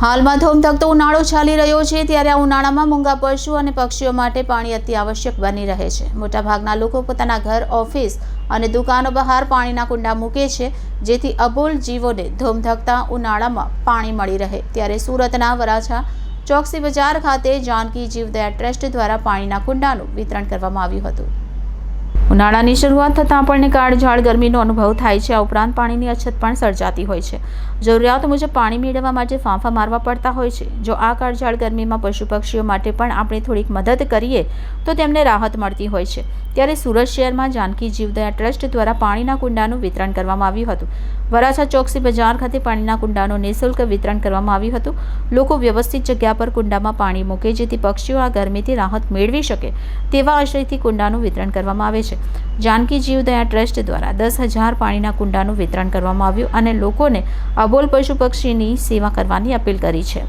હાલમાં ધોમધકતો ઉનાળો ચાલી રહ્યો છે, ત્યારે આ ઉનાળામાં મૂંગા પશુ અને પક્ષીઓ માટે પાણી અતિ આવશ્યક બની રહે છે. મોટાભાગના લોકો પોતાના ઘર, ઓફિસ અને દુકાનો બહાર પાણીના કુંડા મૂકે છે, જેથી અબોલ જીવોને ધોમધકતા ઉનાળામાં પાણી મળી રહે. ત્યારે સુરતના વરાછા ચોકસી બજાર ખાતે જાનકી જીવદયા ટ્રસ્ટ દ્વારા પાણીના કુંડાનું વિતરણ કરવામાં આવ્યું હતું. ઉનાળાની શરૂઆત થતાં આપણને કાળઝાળ ગરમીનો અનુભવ થાય છે. આ ઉપરાંત પાણીની અછત પણ સર્જાતી હોય છે. જરૂરિયાત મુજબ પાણી મેળવવા માટે ફાંફા મારવા પડતા હોય છે. જો આ કાળઝાળ ગરમીમાં પશુ પક્ષીઓ માટે પણ આપણે થોડીક મદદ કરીએ, તો તેમને રાહત મળતી હોય છે. ત્યારે સુરત શહેરમાં જાનકી જીવદયા ટ્રસ્ટ દ્વારા પાણીના કુંડાનું વિતરણ કરવામાં આવ્યું હતું. વરાછા ચોકસી બજાર ખાતે પાણીના કુંડાનું નિઃશુલ્ક વિતરણ કરવામાં આવ્યું હતું. લોકો વ્યવસ્થિત જગ્યા પર કુંડામાં પાણી મૂકે, જેથી પક્ષીઓ આ ગરમીથી રાહત મેળવી શકે, તેવા આશયથી કુંડાનું વિતરણ કરવામાં આવે જાનકી જીવદયા ટ્રસ્ટ દ્વારા દસ હજાર પાણીના કુંડાનું વિતરણ કરવામાં આવ્યું અને લોકોને અબોલ પશુ પક્ષીની સેવા કરવાની અપીલ કરી છે.